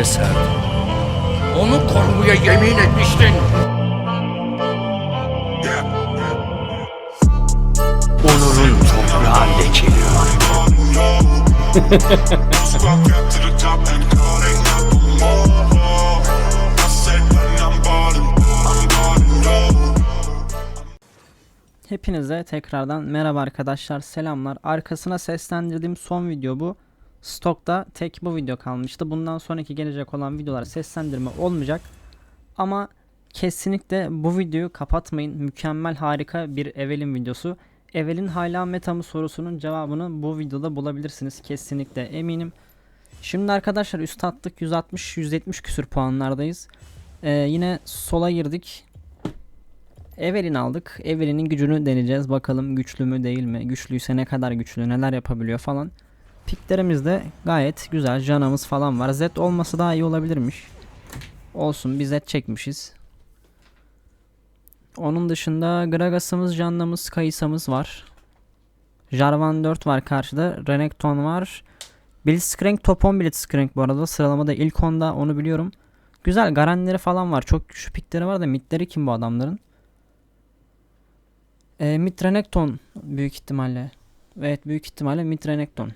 yere serdin. Onu korumaya yemin etmiştin. Onurun toprağı lekeliyor. Hepinize tekrardan merhaba arkadaşlar selamlar. Arkasına seslendirdiğim son video bu. Stokta tek bu video kalmıştı. Bundan sonraki gelecek olan videolar seslendirme olmayacak. Ama kesinlikle bu videoyu kapatmayın. Mükemmel harika bir Evelyn videosu. Evelyn hala meta mı sorusunun cevabını bu videoda bulabilirsiniz. Kesinlikle eminim. Şimdi arkadaşlar üst attık 160-170 küsür puanlardayız. Ee, yine sola girdik. Evelyn aldık. Evelyn'in gücünü deneyeceğiz. Bakalım güçlü mü değil mi? Güçlüyse ne kadar güçlü, neler yapabiliyor falan. Piklerimiz de gayet güzel. Canamız falan var. Z olması daha iyi olabilirmiş. Olsun biz Z çekmişiz. Onun dışında Gragas'ımız, Janna'mız, Kayısa'mız var. Jarvan 4 var karşıda. Renekton var. Blitzcrank top 10 Blitzcrank bu arada. Sıralamada ilk onda onu biliyorum. Güzel Garenleri falan var. Çok güçlü pikleri var da midleri kim bu adamların? E, Mitrenekton büyük ihtimalle. Evet büyük ihtimalle Mitrenekton.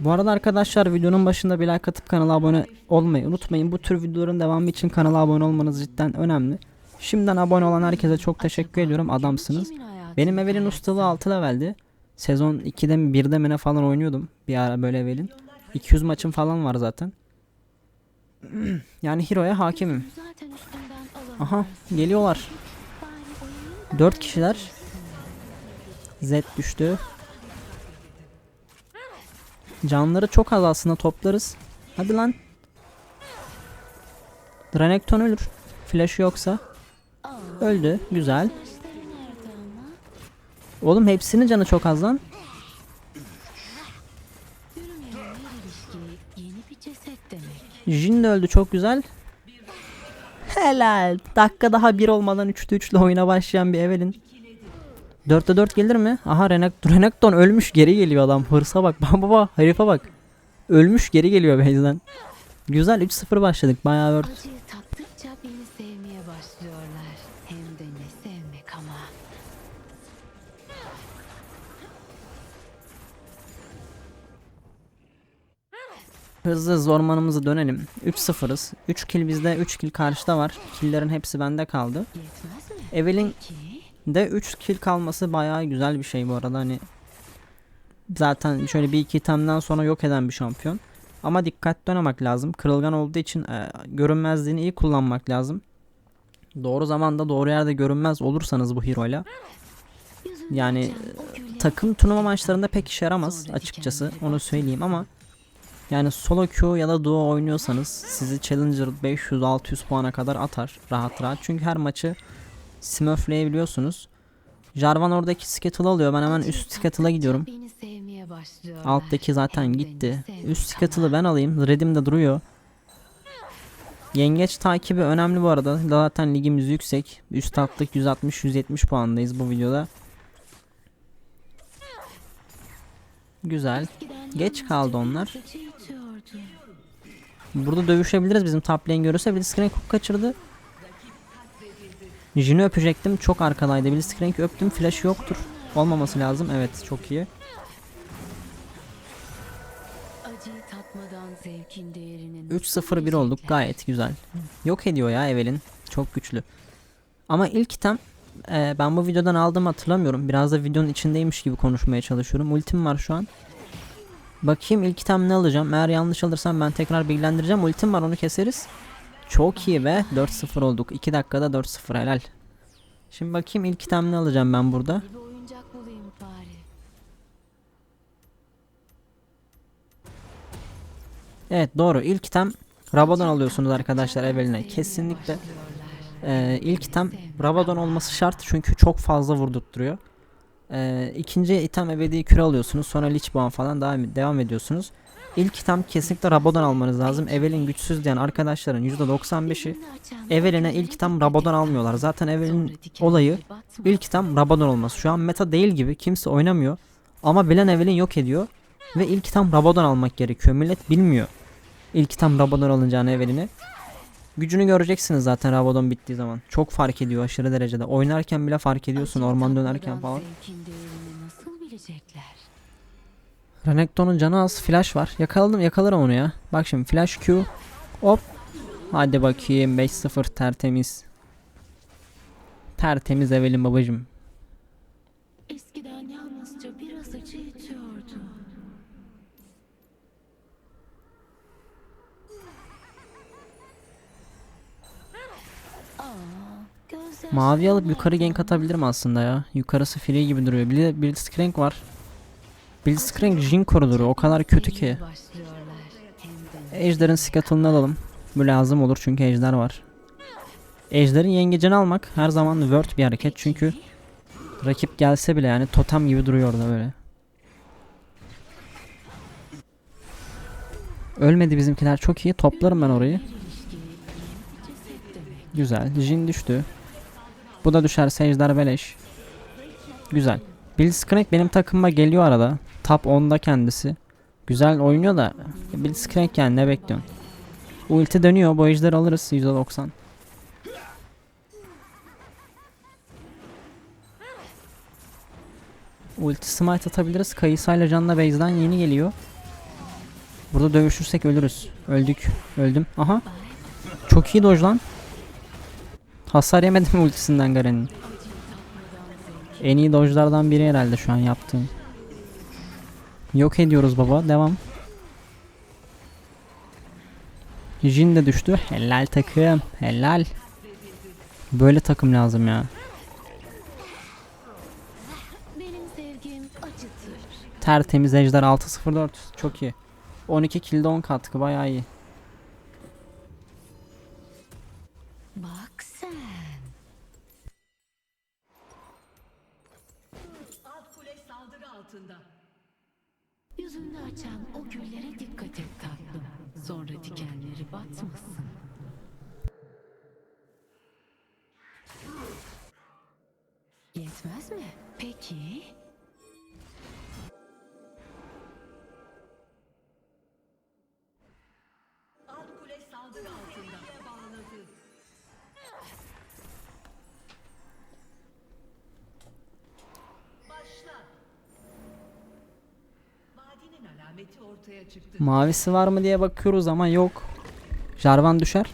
Bu arada arkadaşlar videonun başında bir like atıp kanala abone olmayı unutmayın. Bu tür videoların devamı için kanala abone olmanız cidden önemli. Şimdiden abone olan herkese çok teşekkür ediyorum. Adamsınız. Benim Evelyn ustalığı 6 leveldi. Sezon 2'de mi 1'de mi ne falan oynuyordum. Bir ara böyle Evelyn. 200 maçım falan var zaten. yani Hero'ya hakimim. Aha geliyorlar. Bari oyunun 4 kişiler. Z düştü. Canları çok az aslında toplarız. Hadi lan. Renekton ölür. Flash yoksa. Öldü. Güzel. Oğlum hepsinin canı çok az lan. Jin de öldü çok güzel. Helal. Dakika daha bir olmadan 3'te 3'le oyuna başlayan bir Evelyn. 4'te 4 gelir mi? Aha Renekton, Renekton ölmüş geri geliyor adam. Hırsa bak. Baba baba herife bak. Ölmüş geri geliyor base'den. Güzel 3-0 başladık. Bayağı word. Hızlı hızlı ormanımızı dönelim. 3-0'ız. 3 kill bizde 3 kill karşıda var. Killlerin hepsi bende kaldı. Evelyn de 3 kill kalması bayağı güzel bir şey bu arada hani zaten şöyle bir iki itemden sonra yok eden bir şampiyon. Ama dikkatli oynamak lazım. Kırılgan olduğu için e, görünmezliğini iyi kullanmak lazım. Doğru zamanda doğru yerde görünmez olursanız bu hero'yla yüzünü yani güller takım turnuva maçlarında pek işe yaramaz açıkçası onu söyleyeyim ama yani solo queue ya da duo oynuyorsanız sizi Challenger 500-600 puana kadar atar rahat rahat. Çünkü her maçı smurfleyebiliyorsunuz. Jarvan oradaki skittle'ı alıyor. Ben hemen üst skittle'a gidiyorum. Alttaki zaten gitti. Üst skittle'ı ben alayım. Red'im de duruyor. Yengeç takibi önemli bu arada. Zaten ligimiz yüksek. Üst attık 160-170 puandayız bu videoda. Güzel. Geç kaldı bir onlar. Burada dövüşebiliriz bizim top lane görürse Blitzcrank hook kaçırdı. Jin'i öpecektim çok arkadaydı Blitzcrank öptüm flash yoktur. Olmaması lazım evet çok iyi. Tatmadan zevkin değerinin 3-0-1 olduk gayet güzel. Yok ediyor ya Evelyn çok güçlü. Ama ilk item e, ben bu videodan aldım hatırlamıyorum. Biraz da videonun içindeymiş gibi konuşmaya çalışıyorum. Ultim var şu an. Bakayım ilk item ne alacağım. Eğer yanlış alırsam ben tekrar bilgilendireceğim. Ultim var onu keseriz. Çok iyi be. 4-0 olduk. 2 dakikada 4-0 helal. Şimdi bakayım ilk item ne alacağım ben burada. Evet doğru. İlk item Rabadon alıyorsunuz arkadaşlar Evelyn'e. Kesinlikle. Ee, ilk item Rabadon olması şart çünkü çok fazla vurdurtturuyor. Ee, ikinci item ebedi küre alıyorsunuz. Sonra Lich Boğan falan devam, devam ediyorsunuz. İlk item kesinlikle Rabadon almanız lazım. Evelyn güçsüz diyen arkadaşların %95'i Evelyn'e ilk item Rabadon almıyorlar. Zaten Evelyn'in olayı ilk item Rabadon olması. Şu an meta değil gibi kimse oynamıyor. Ama bilen Evelyn yok ediyor. Ve ilk item Rabadon almak gerekiyor. Millet bilmiyor. İlk tam Rabadon alınacağını Evelyn'i. Gücünü göreceksiniz zaten Rabadon bittiği zaman. Çok fark ediyor aşırı derecede. Oynarken bile fark ediyorsun orman dönerken falan. Renekton'un canı az flash var. Yakaladım yakalarım onu ya. Bak şimdi flash Q. Hop. Hadi bakayım 5-0 tertemiz. Tertemiz Evelyn babacım. Eskiden yalnızca biraz acı gözyaşlarım Mavi alıp yukarı gank atabilirim aslında ya. Yukarısı free gibi duruyor. Bir de Blitzcrank var. Blitzcrank Jin koridoru o kadar kötü ki. Ejder'in skatılını alalım. Bu lazım olur çünkü ejder var. Ejder'in yengecini almak her zaman word bir hareket çünkü rakip gelse bile yani totem gibi duruyor orada böyle. Ölmedi bizimkiler çok iyi. Toplarım ben orayı. Güzel. Jin düştü. Bu da düşerse ejder beleş. Güzel. Blitzcrank benim takımıma geliyor arada. Top 10'da kendisi. Güzel oynuyor da Blitzcrank yani ne bekliyorsun? Ulti dönüyor. Bu ejderi alırız %90. Ulti smite atabiliriz. Kayısayla canla base'den yeni geliyor. Burada dövüşürsek ölürüz. Öldük. Öldüm. Aha. Çok iyi dodge lan. Hasar yemedim ultisinden Garen'in. En iyi dodge'lardan biri herhalde şu an yaptığım. Yok ediyoruz baba. Devam. Jin de düştü. Helal takım. Helal. Böyle takım lazım ya. Tertemiz ejder 604. Çok iyi. 12 kilde 10 katkı bayağı iyi. Yüzünde açan o güllere dikkat et tatlım. Sonra dikenleri batmasın. Yetmez mi? Peki. Mavisi var mı diye bakıyoruz ama yok. Jarvan düşer.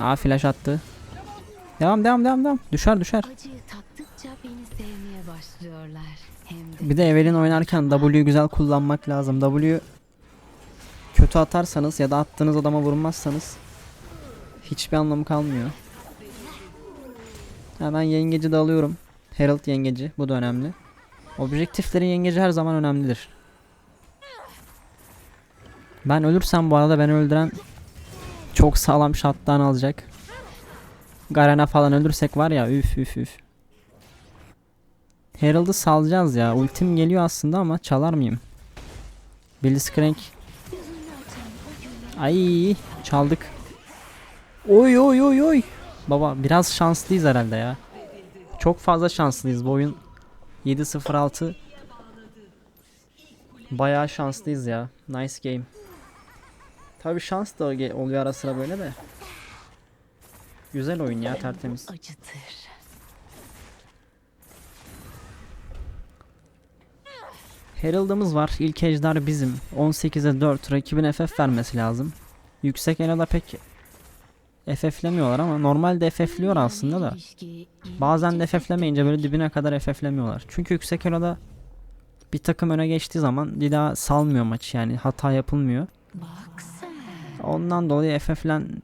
Aa flash attı. Devam devam devam devam. Düşer düşer. Acıyı tattıkça beni sevmeye başlıyorlar. Hem de Bir de Evelyn oynarken W'yu güzel kullanmak lazım. W kötü atarsanız ya da attığınız adama vurmazsanız hiçbir anlamı kalmıyor. Hemen yengeci de alıyorum. Herald yengeci. Bu da önemli. Objektiflerin yengeci her zaman önemlidir. Ben ölürsem bu arada beni öldüren çok sağlam shotdown alacak. Garena falan ölürsek var ya üf üf üf. Herald'ı salacağız ya. Ultim geliyor aslında ama çalar mıyım? Blitzcrank. Ay çaldık. Oy oy oy oy. Baba biraz şanslıyız herhalde ya. Çok fazla şanslıyız bu oyun. 7-0-6. Bayağı şanslıyız ya. Nice game. Tabi şans da oluyor ara sıra böyle de. Güzel oyun ya tertemiz. acıtır. Herald'ımız var. İlk ejder bizim. 18'e 4. Rakibin FF vermesi lazım. Yüksek Elo'da pek FF'lemiyorlar ama normalde FF'liyor aslında da. Bazen de FF'lemeyince böyle dibine kadar FF'lemiyorlar. Çünkü yüksek Elo'da bir takım öne geçtiği zaman bir daha salmıyor maç yani hata yapılmıyor. Ondan dolayı FF'len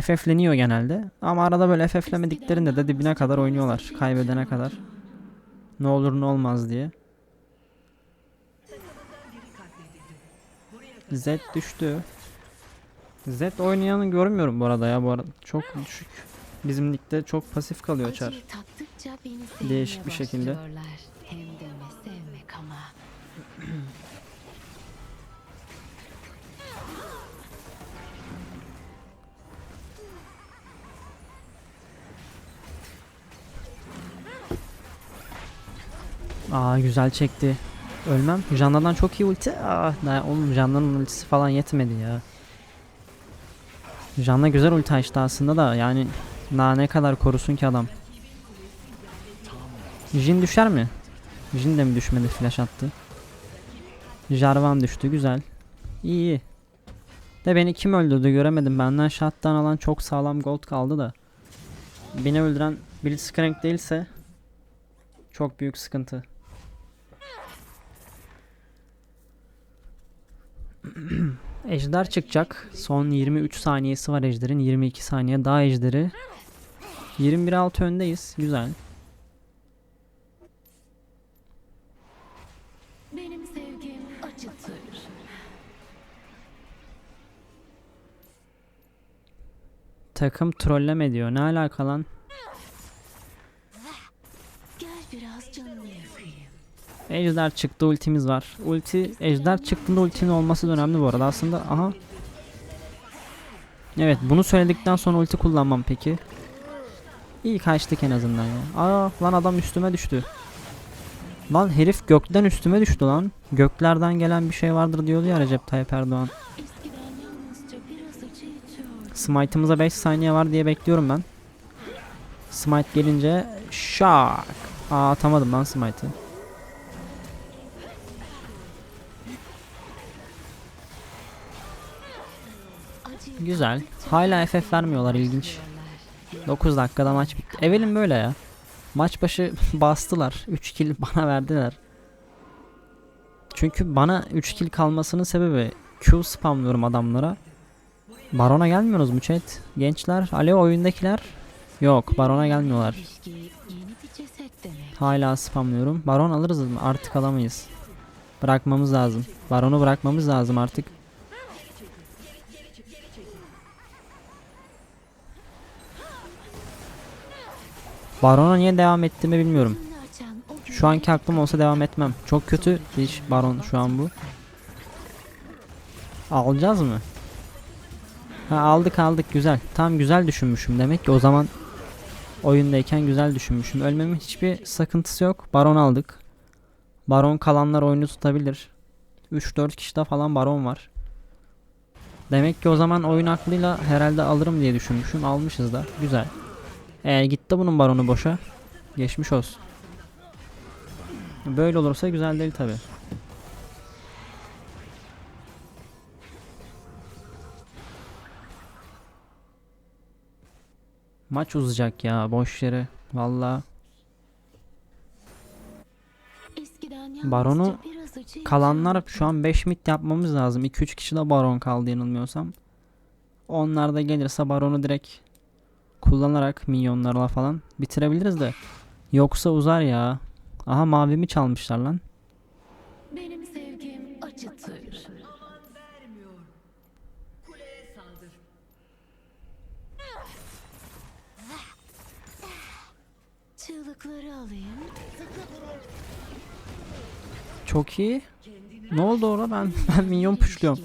FF'leniyor genelde. Ama arada böyle FF'lemediklerinde de dibine kadar oynuyorlar. Kaybedene kadar. Ne olur ne olmaz diye. Z düştü. Z oynayanı görmüyorum bu arada ya bu arada. Çok düşük. Bizim ligde çok pasif kalıyor Çar. Değişik bir şekilde. Aa güzel çekti. Ölmem. Janna'dan çok iyi ulti. Ah, ne oğlum Janna'nın ultisi falan yetmedi ya. Janna güzel ulti açtı aslında da yani daha ne kadar korusun ki adam. Jin düşer mi? Jin de mi düşmedi flash attı. Jarvan düştü güzel. İyi iyi. De beni kim öldürdü göremedim. Benden shot'tan alan çok sağlam gold kaldı da. Beni öldüren Blitzcrank değilse çok büyük sıkıntı. Ejder çıkacak. Son 23 saniyesi var Ejder'in. 22 saniye daha Ejder'i. 21-6 öndeyiz. Güzel. Benim sevgim acıtır. Takım trolleme diyor. Ne alaka lan? Ejder çıktı ultimiz var. Ulti Ejder çıktığında ultinin olması önemli bu arada. Aslında aha. Evet bunu söyledikten sonra ulti kullanmam peki. İyi kaçtık en azından ya. Aa lan adam üstüme düştü. Lan herif gökten üstüme düştü lan. Göklerden gelen bir şey vardır diyordu ya Recep Tayyip Erdoğan. Smite'ımıza 5 saniye var diye bekliyorum ben. Smite gelince şak. Aa atamadım lan Smite'ı. Güzel. Hala FF vermiyorlar ilginç. 9 dakikada maç bitti. Evelin böyle ya. Maç başı bastılar. 3 kill bana verdiler. Çünkü bana 3 kill kalmasının sebebi Q spamlıyorum adamlara. Barona gelmiyoruz mu chat? Gençler, alo oyundakiler. Yok, barona gelmiyorlar. Hala spamlıyorum. Baron alırız mı? Artık alamayız. Bırakmamız lazım. Baronu bırakmamız lazım artık. Barona niye devam ettiğimi bilmiyorum. Şu anki aklım olsa devam etmem. Çok kötü bir iş Baron şu an bu. Alacağız mı? Ha aldık aldık güzel. Tam güzel düşünmüşüm demek ki o zaman oyundayken güzel düşünmüşüm. Ölmemin hiçbir sakıntısı yok. Baron aldık. Baron kalanlar oyunu tutabilir. 3-4 kişide falan baron var. Demek ki o zaman oyun aklıyla herhalde alırım diye düşünmüşüm. Almışız da. Güzel. Eğer gitti bunun baronu boşa. Geçmiş olsun. Böyle olursa güzel değil tabi. Maç uzayacak ya boş yere. Valla Baronu kalanlar şu an 5 mid yapmamız lazım. 2-3 kişi de baron kaldı yanılmıyorsam. Onlar da gelirse baronu direkt kullanarak minyonlarla falan bitirebiliriz de. Yoksa uzar ya. Aha mavimi çalmışlar lan. Benim sevgim acıtır. Çığlıkları alayım. Çok iyi. Ne oldu orada ben ben minyon puşluyorum.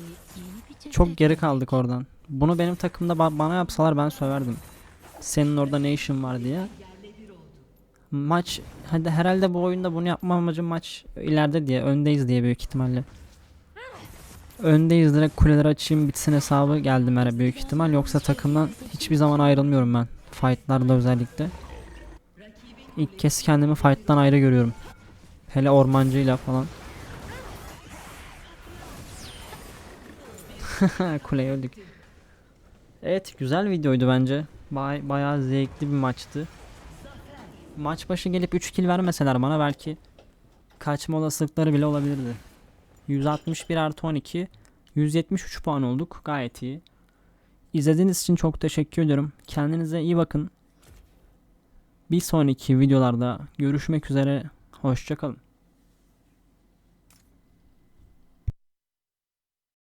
Çok geri kaldık oradan. Bunu benim takımda ba- bana yapsalar ben söverdim. Senin orada ne işin var diye. Maç hadi herhalde bu oyunda bunu yapma amacım maç ileride diye öndeyiz diye büyük ihtimalle. Öndeyiz direkt kuleleri açayım bitsin hesabı geldim her büyük ihtimal yoksa takımdan hiçbir zaman ayrılmıyorum ben. Fightlarda özellikle. İlk kez kendimi fight'tan ayrı görüyorum. Hele ormancıyla falan. Kuleye öldük. Evet güzel videoydu bence. Bay, bayağı zevkli bir maçtı. Maç başı gelip 3 kill vermeseler bana belki kaçma olasılıkları bile olabilirdi. 161 artı 12 173 puan olduk. Gayet iyi. İzlediğiniz için çok teşekkür ediyorum. Kendinize iyi bakın. Bir sonraki videolarda görüşmek üzere. Hoşçakalın.